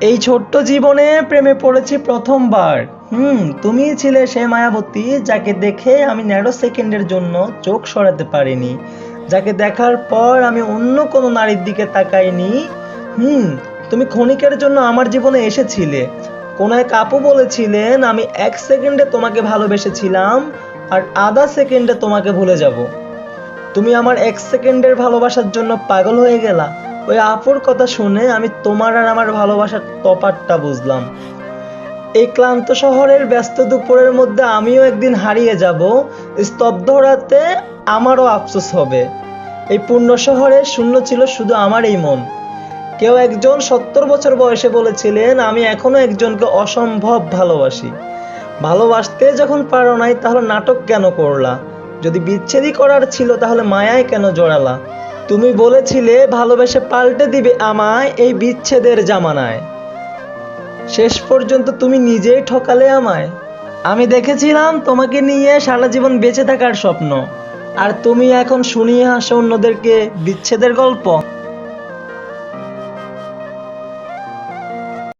এই ছোট্ট জীবনে প্রেমে পড়েছি প্রথমবার। হুম, তুমি ছিলে সে মায়াবতী যাকে দেখে আমি ন্যারো সেকেন্ডের জন্য চোখ সরাতে পারিনি। যাকে দেখার পর আমি অন্য কোনো নারীর দিকে তাকাইনি। হুম, তুমি ক্ষণিকের জন্য আমার জীবনে এসেছিলে। কোন এক আপু বলেছিলেন, আমি এক সেকেন্ডে তোমাকে ভালোবেসেছিলাম আর আধা সেকেন্ডে তোমাকে ভুলে যাব। তুমি আমার এক সেকেন্ডের ভালোবাসার জন্য পাগল হয়ে গেলা। ওই আপুর কথা শুনে আমি তোমার আর আমার ভালোবাসার তফাৎটা বুঝলাম। এই ক্লান্ত শহরের ব্যস্ত দুপুরের মধ্যে আমিও একদিন হারিয়ে যাব, স্তব্ধ রাতে আমারও আফসোস হবে। এই পূর্ণ শহরে শূন্য ছিল শুধু আমার এই মন। কেউ একজন সত্তর বছর বয়সে বলেছিলেন, আমি এখনও একজনকে অসম্ভব ভালোবাসি। ভালোবাসতে যখন পারো নাই, তাহলে নাটক কেন করলা? যদি বিচ্ছেদই করার ছিল, তাহলে মায়ায় কেন জড়ালা? তুমি বলেছিলে ভালোবেসে পাল্টে দিবে আমায় এই বিচ্ছেদের জামানায়। শেষ পর্যন্ত তুমি নিজেই ঠকালে আমায়। আমি দেখেছিলাম তোমাকে নিয়ে সারা জীবন বেঁচে থাকার স্বপ্ন। আর তুমি এখন শুনিয়ে হাসো অন্যদেরকে বিচ্ছেদের গল্প।